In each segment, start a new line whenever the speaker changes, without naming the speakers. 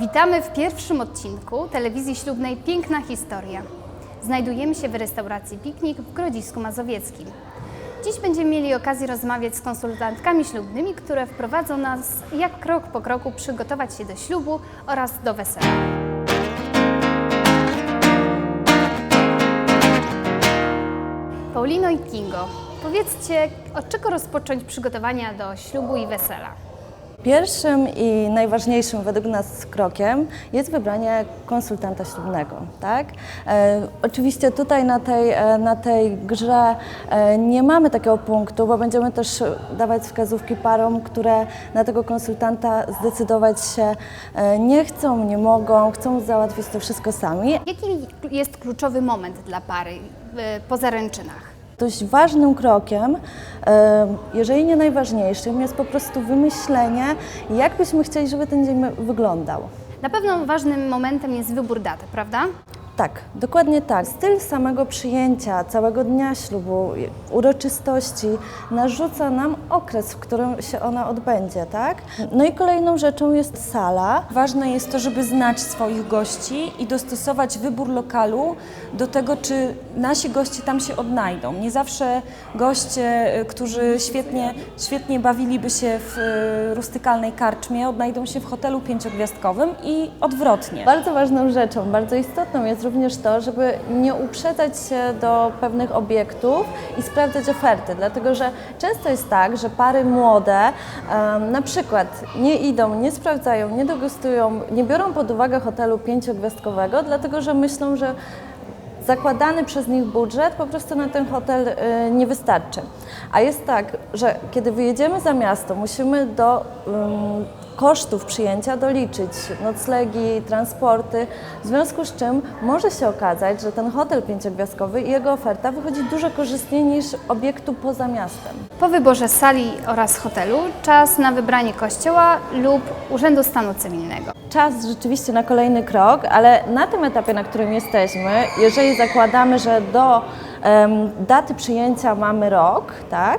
Witamy w pierwszym odcinku telewizji ślubnej Piękna Historia. Znajdujemy się w restauracji Piknik w Grodzisku Mazowieckim. Dziś będziemy mieli okazję rozmawiać z konsultantkami ślubnymi, które wprowadzą nas, jak krok po kroku przygotować się do ślubu oraz do wesela. Paulino i Kingo, powiedzcie, od czego rozpocząć przygotowania do ślubu i wesela?
Pierwszym i najważniejszym według nas krokiem jest wybranie konsultanta ślubnego. Tak? E, oczywiście tutaj na tej, e, na tej grze e, nie mamy takiego punktu, bo będziemy też dawać wskazówki parom, które na tego konsultanta zdecydować się e, nie chcą, nie mogą, chcą załatwić to wszystko sami.
Jaki jest kluczowy moment dla pary e, po zaręczynach?
Dość ważnym krokiem, jeżeli nie najważniejszym, jest po prostu wymyślenie, jak byśmy chcieli, żeby ten dzień wyglądał.
Na pewno ważnym momentem jest wybór daty, prawda?
Tak, dokładnie tak. Styl samego przyjęcia, całego dnia ślubu, uroczystości narzuca nam okres, w którym się ona odbędzie, tak? No i kolejną rzeczą jest sala.
Ważne jest to, żeby znać swoich gości i dostosować wybór lokalu do tego, czy nasi goście tam się odnajdą. Nie zawsze goście, y, którzy świetnie, świetnie bawiliby się w y, rustykalnej karczmie, odnajdą się w hotelu pięciogwiazdkowym i odwrotnie.
Bardzo ważną rzeczą, bardzo istotną jest również to, żeby nie uprzedzać się do pewnych obiektów i sprawdzać oferty, dlatego że często jest tak, że pary młode em, na przykład nie idą, nie sprawdzają, nie degustują, nie biorą pod uwagę hotelu pięciogwiazdkowego, dlatego że myślą, że zakładany przez nich budżet po prostu na ten hotel y, nie wystarczy. A jest tak, że kiedy wyjedziemy za miasto, musimy do kosztów przyjęcia doliczyć noclegi, transporty, w związku z czym może się okazać, że ten hotel pięciogwiazdkowy i jego oferta wychodzi dużo korzystniej niż obiektu poza miastem.
Po wyborze sali oraz hotelu czas na wybranie kościoła lub Urzędu Stanu Cywilnego.
czas rzeczywiście na kolejny krok, ale na tym etapie, na którym jesteśmy, jeżeli zakładamy, że do daty przyjęcia mamy rok, tak,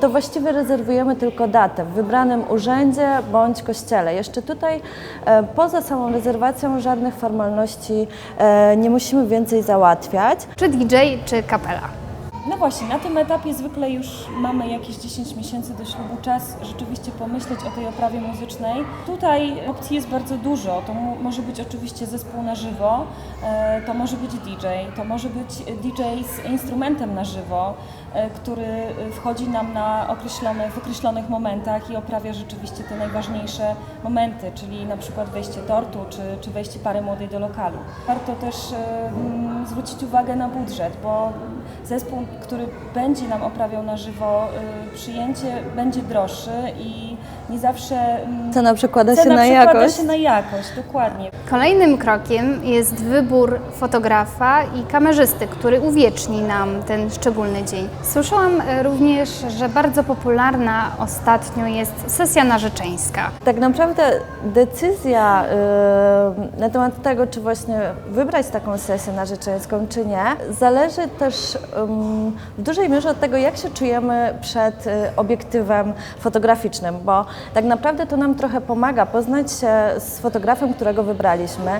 to właściwie rezerwujemy tylko datę w wybranym urzędzie bądź kościele. Jeszcze tutaj e, poza samą rezerwacją żadnych formalności e, nie musimy więcej załatwiać.
Czy DJ, czy kapela?
No właśnie, na tym etapie zwykle już mamy jakieś 10 miesięcy do ślubu, czas rzeczywiście pomyśleć o tej oprawie muzycznej. Tutaj opcji jest bardzo dużo. To może być oczywiście zespół na żywo, e, to może być DJ, to może być DJ z instrumentem na żywo, który e, wchodzi nam na określone, w określonych momentach i oprawia rzeczywiście te najważniejsze momenty, czyli na przykład wejście tortu czy, czy wejście pary młodej do lokalu. Warto też e, mm, zwrócić uwagę na budżet, bo zespół, który będzie nam oprawiał na żywo przyjęcie, będzie droższy i nie zawsze mm,
Cena przekłada się
cena
na
przekłada
jakość.
się na jakość, dokładnie.
Kolejnym krokiem jest wybór fotografa i kamerzysty, który uwieczni nam ten szczególny dzień. Słyszałam e, również, że bardzo popularna ostatnio jest sesja narzeczeńska.
Tak naprawdę decyzja y, na temat tego, czy właśnie wybrać taką sesję narzeczeńską, czy nie, zależy też ym, w dużej mierze od tego, jak się czujemy przed y, obiektywem fotograficznym, bo tak naprawdę to nam trochę pomaga poznać się z fotografem, którego wybraliśmy.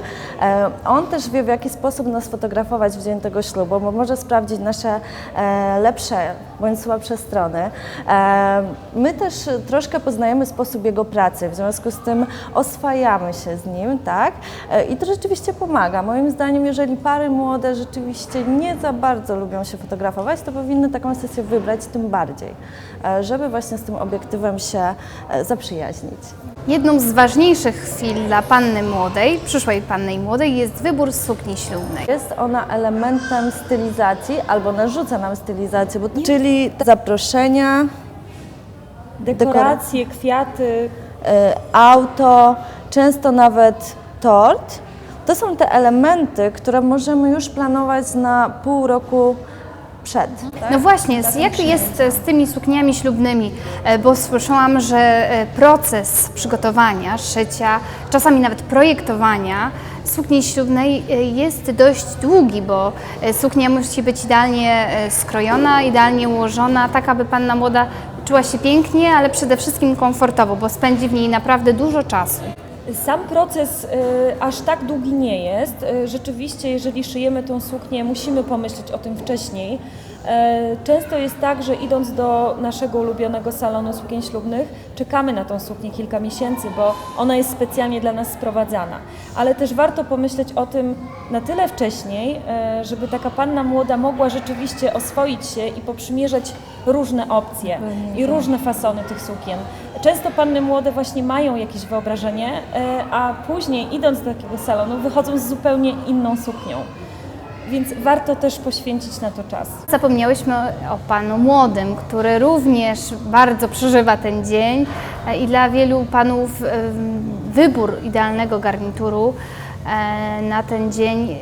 E, on też wie, w jaki sposób nas fotografować w dzień tego ślubu, bo może sprawdzić nasze e, lepsze bądź słabsze strony. E, my też troszkę poznajemy sposób jego pracy, w związku z tym oswajamy się z nim, tak? I to rzeczywiście pomaga. Moim zdaniem, jeżeli pary młode rzeczywiście nie za bardzo lubią się fotografować, to powinny taką sesję wybrać tym bardziej, żeby właśnie z tym obiektywem się zaprzyjaźnić.
Jedną z ważniejszych chwil dla panny młodej, przyszłej panny młodej jest wybór sukni ślubnej.
Jest ona elementem stylizacji albo narzuca nam stylizację, bo, czyli zaproszenia,
Dekoracje, kwiaty,
e, auto, często nawet tort. To są te elementy, które możemy już planować na pół roku przed.
No właśnie, z- jak jest z tymi sukniami ślubnymi? E, Bo słyszałam, że e, proces przygotowania, szycia, czasami nawet projektowania sukni ślubnej e, jest dość długi, bo suknia musi być idealnie skrojona, idealnie ułożona, tak aby panna młoda czuła się pięknie, ale przede wszystkim komfortowo, bo spędzi w niej naprawdę dużo czasu.
Sam proces y, aż tak długi nie jest. Y, rzeczywiście, jeżeli szyjemy tą suknię, musimy pomyśleć o tym wcześniej. E, Często jest tak, że idąc do naszego ulubionego salonu sukien ślubnych, czekamy na tą suknię kilka miesięcy, bo ona jest specjalnie dla nas sprowadzana. Ale też warto pomyśleć o tym na tyle wcześniej, e, żeby taka panna młoda mogła rzeczywiście oswoić się i poprzymierzać różne opcje i różne fasony tych sukien. Często panny młode właśnie mają jakieś wyobrażenie, e, a później idąc do takiego salonu wychodzą z zupełnie inną suknią. Więc warto też poświęcić na to czas.
Zapomniałyśmy o panu młodym, który również bardzo przeżywa ten dzień e, i dla wielu panów e, wybór idealnego garnituru e, na ten dzień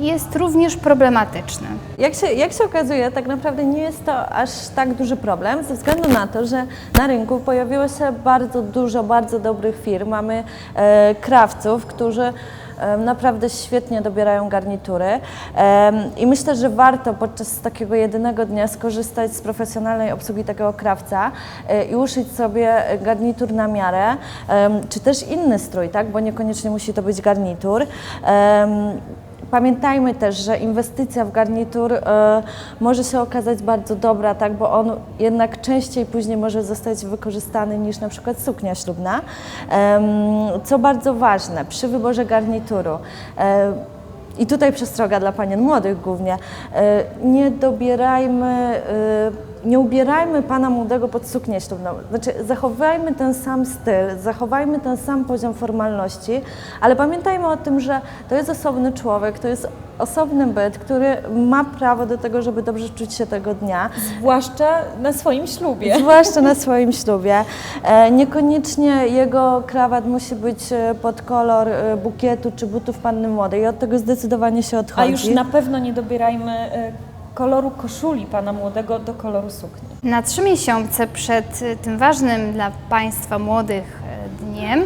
jest również problematyczny.
Jak się, jak się okazuje, tak naprawdę nie jest to aż tak duży problem, ze względu na to, że na rynku pojawiło się bardzo dużo bardzo dobrych firm. Mamy e, krawców, którzy naprawdę świetnie dobierają garnitury i myślę, że warto podczas takiego jedynego dnia skorzystać z profesjonalnej obsługi takiego krawca e, i uszyć sobie garnitur na miarę, czy też inny strój, tak? bo niekoniecznie musi to być garnitur. Pamiętajmy też, że inwestycja w garnitur e, może się okazać bardzo dobra, tak, bo on jednak częściej później może zostać wykorzystany niż na przykład suknia ślubna. Co bardzo ważne przy wyborze garnituru. E, i tutaj przestroga dla panien młodych głównie. E, Nie dobierajmy, nie ubierajmy pana młodego pod suknię ślubną. Znaczy, zachowajmy ten sam styl, zachowajmy ten sam poziom formalności, ale pamiętajmy o tym, że to jest osobny człowiek, to jest osobny byt, który ma prawo do tego, żeby dobrze czuć się tego dnia.
Zwłaszcza na swoim ślubie.
Zwłaszcza na swoim ślubie. E, Niekoniecznie jego krawat musi być e, pod kolor e, bukietu czy butów panny młodej i od tego zdecydowanie się
A
odchodzi.
już na pewno nie dobierajmy koloru koszuli pana młodego do koloru sukni.
Na trzy miesiące przed y, tym ważnym dla Państwa młodych e, dniem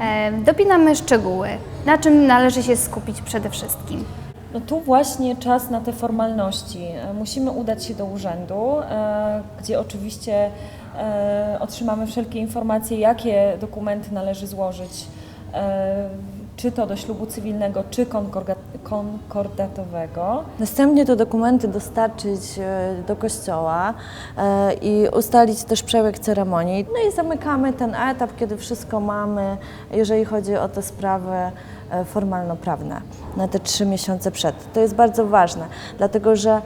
e, dopinamy szczegóły, na czym należy się skupić przede wszystkim.
No tu właśnie czas na te formalności. E, Musimy udać się do urzędu, e, gdzie oczywiście e, otrzymamy wszelkie informacje, jakie dokumenty należy złożyć, e, czy to do ślubu cywilnego, czy konkordatowego.
Następnie te dokumenty dostarczyć e, do kościoła e, i ustalić też przebieg ceremonii. No i zamykamy ten etap, kiedy wszystko mamy, jeżeli chodzi o te sprawy e, formalno-prawne, na te trzy miesiące przed. To jest bardzo ważne, dlatego że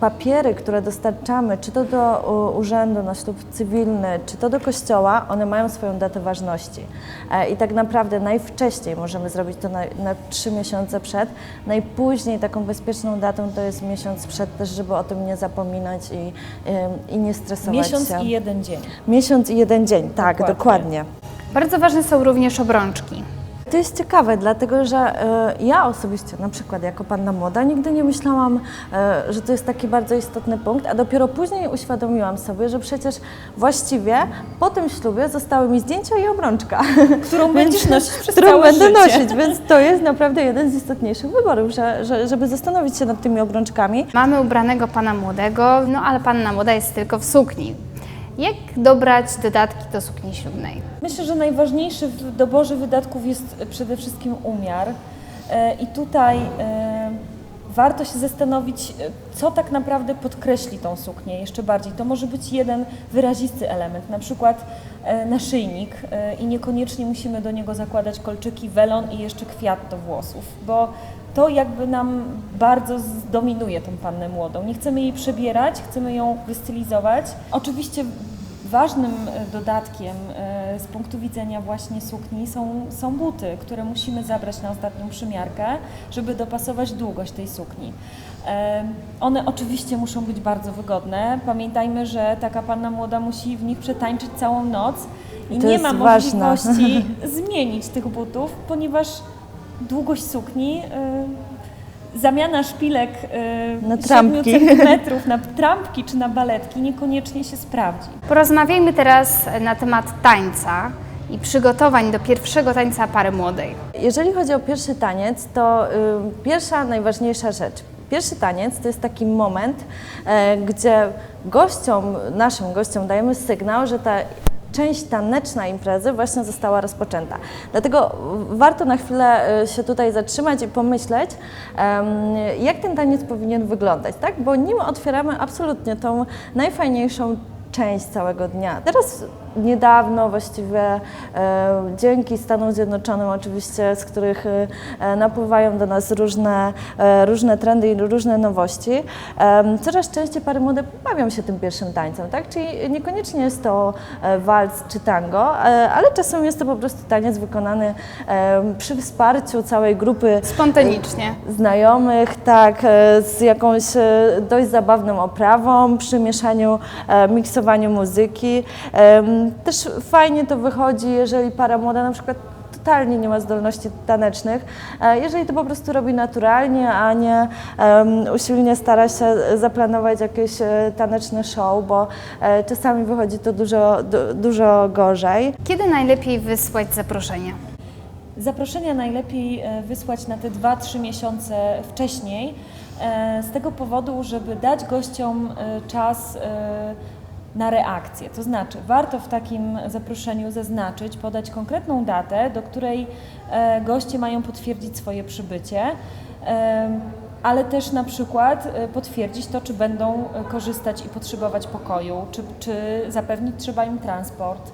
papiery, które dostarczamy, czy to do urzędu na ślub cywilny, czy to do kościoła, one mają swoją datę ważności. E, I tak naprawdę najwcześniej możemy zrobić to na, trzy miesiące przed, najpóźniej taką bezpieczną datą to jest miesiąc przed też, żeby o tym nie zapominać i, i nie stresować
Miesiąc
się.
i jeden dzień.
Miesiąc i jeden dzień, tak,
Dokładnie.
dokładnie.
Bardzo ważne są również obrączki.
To jest ciekawe, dlatego że e, ja osobiście, na przykład jako panna młoda, nigdy nie myślałam, e, że to jest taki bardzo istotny punkt, a dopiero później uświadomiłam sobie, że przecież właściwie po tym ślubie zostały mi zdjęcia i obrączka,
Którą będziesz nosić przez
którą
całe
będę
życie.
nosić, więc to jest naprawdę jeden z istotniejszych wyborów, że, że, żeby zastanowić się nad tymi obrączkami.
Mamy ubranego pana młodego, no ale panna młoda jest tylko w sukni. Jak dobrać dodatki do sukni ślubnej?
Myślę, że najważniejszy w doborze wydatków jest przede wszystkim umiar. E, I tutaj e, warto się zastanowić, e, co tak naprawdę podkreśli tą suknię jeszcze bardziej. To może być jeden wyrazisty element, na przykład e, naszyjnik e, i niekoniecznie musimy do niego zakładać kolczyki, welon i jeszcze kwiat do włosów, bo to jakby nam bardzo zdominuje tą pannę młodą. Nie chcemy jej przebierać, chcemy ją wystylizować. Oczywiście ważnym dodatkiem z punktu widzenia właśnie sukni są, są buty, które musimy zabrać na ostatnią przymiarkę, żeby dopasować długość tej sukni. One oczywiście muszą być bardzo wygodne. Pamiętajmy, że taka panna młoda musi w nich przetańczyć całą noc i
To
nie ma
ważne.
możliwości zmienić tych butów, ponieważ długość sukni, y, zamiana szpilek y,
Na
7
trampki.
centymetrów na trampki czy na baletki niekoniecznie się sprawdzi.
Porozmawiajmy teraz na temat tańca i przygotowań do pierwszego tańca pary młodej.
Jeżeli chodzi o pierwszy taniec, to y, pierwsza najważniejsza rzecz. Pierwszy taniec to jest taki moment, e, gdzie gościom, naszym gościom dajemy sygnał, że ta część taneczna imprezy właśnie została rozpoczęta. Dlatego warto na chwilę e, się tutaj zatrzymać i pomyśleć, jak ten taniec powinien wyglądać, tak? Bo nim otwieramy absolutnie tą najfajniejszą część całego dnia. Teraz niedawno właściwie e, dzięki Stanom Zjednoczonym oczywiście, z których e, napływają do nas różne, e, różne trendy i różne nowości, coraz częściej pary młode bawią się tym pierwszym tańcem, tak? Czyli niekoniecznie jest to walc czy tango, ale czasem jest to po prostu taniec wykonany przy wsparciu całej grupy
Spontanicznie.
znajomych, tak, z jakąś dość zabawną oprawą, przy mieszaniu, miksowaniu muzyki. Też fajnie to wychodzi, jeżeli para młoda na przykład totalnie nie ma zdolności tanecznych, e, jeżeli to po prostu robi naturalnie, a nie usilnie stara się zaplanować jakieś e, taneczne show, bo e, czasami wychodzi to dużo, du, dużo gorzej.
Kiedy najlepiej wysłać zaproszenia?
Zaproszenia najlepiej wysłać na te 2-3 miesiące wcześniej, z tego powodu, żeby dać gościom czas na reakcję. To znaczy, warto w takim zaproszeniu zaznaczyć, podać konkretną datę, do której e, goście mają potwierdzić swoje przybycie. e, Ale też na przykład e, potwierdzić to, czy będą korzystać i potrzebować pokoju, czy, czy zapewnić trzeba im transport,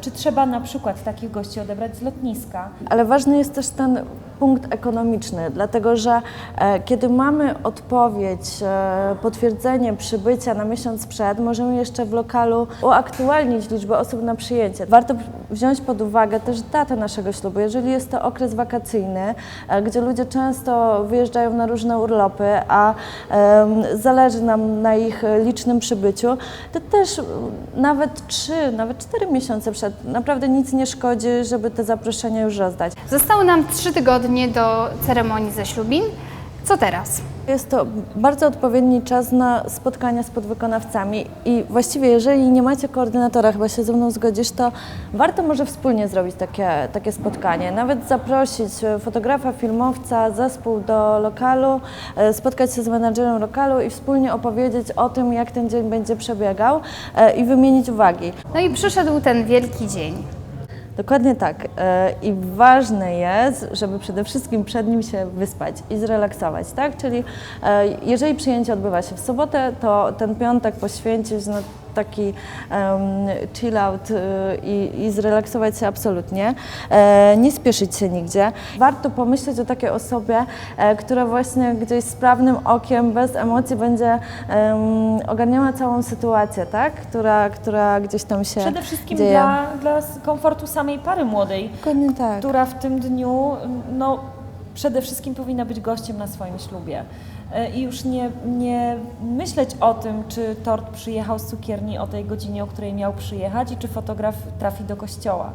czy trzeba na przykład takich gości odebrać z lotniska.
Ale ważny jest też ten punkt ekonomiczny, dlatego że e, kiedy mamy odpowiedź, e, potwierdzenie przybycia na miesiąc przed, możemy jeszcze w lokalu uaktualnić liczbę osób na przyjęcie. Warto wziąć pod uwagę też datę naszego ślubu. Jeżeli jest to okres wakacyjny, e, gdzie ludzie często wyjeżdżają na różne urlopy, a zależy nam na ich licznym przybyciu, to też nawet trzy, nawet cztery miesiące przed naprawdę nic nie szkodzi, żeby te zaproszenia już rozdać.
Zostały nam trzy tygodnie do ceremonii zaślubin. Co teraz?
Jest to bardzo odpowiedni czas na spotkania z podwykonawcami i właściwie jeżeli nie macie koordynatora, chyba się ze mną zgodzisz, to warto może wspólnie zrobić takie, takie spotkanie. Nawet zaprosić fotografa, filmowca, zespół do lokalu, e, spotkać się z menadżerem lokalu i wspólnie opowiedzieć o tym, jak ten dzień będzie przebiegał e, i wymienić uwagi.
No i przyszedł ten wielki dzień.
Dokładnie tak. E, I ważne jest, żeby przede wszystkim przed nim się wyspać i zrelaksować, tak? Czyli e, jeżeli przyjęcie odbywa się w sobotę, to ten piątek poświęcić na taki um, chill out y, i, i zrelaksować się absolutnie, e, nie spieszyć się nigdzie. Warto pomyśleć o takiej osobie, e, która właśnie gdzieś sprawnym okiem, bez emocji będzie em, ogarniała całą sytuację, tak? Która, która gdzieś tam się
Przede wszystkim
dzieje.
dla, dla komfortu samej pary młodej,
Dokładnie tak.
która w tym dniu no, przede wszystkim powinna być gościem na swoim ślubie. E, I już nie, nie myśleć o tym, czy tort przyjechał z cukierni o tej godzinie, o której miał przyjechać i czy fotograf trafi do kościoła.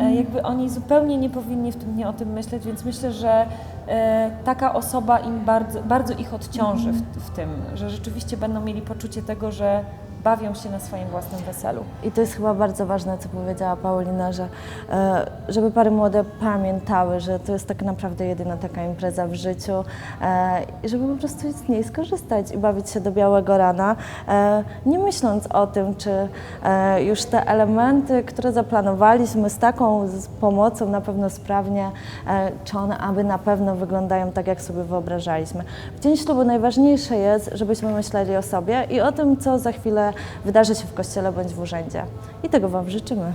E, Jakby oni zupełnie nie powinni w tym dniu o tym myśleć, więc myślę, że e, taka osoba im bardzo, bardzo ich odciąży w, w tym, że rzeczywiście będą mieli poczucie tego, że bawią się na swoim własnym weselu.
I to jest chyba bardzo ważne, co powiedziała Paulina, że e, żeby pary młode pamiętały, że to jest tak naprawdę jedyna taka impreza w życiu e, i żeby po prostu z niej skorzystać i bawić się do białego rana, e, nie myśląc o tym, czy już te elementy, które zaplanowaliśmy z taką pomocą na pewno sprawnie, czy one aby na pewno wyglądają tak, jak sobie wyobrażaliśmy. W dzień ślubu najważniejsze jest, żebyśmy myśleli o sobie i o tym, co za chwilę wydarzy się w kościele bądź w urzędzie. I tego Wam życzymy.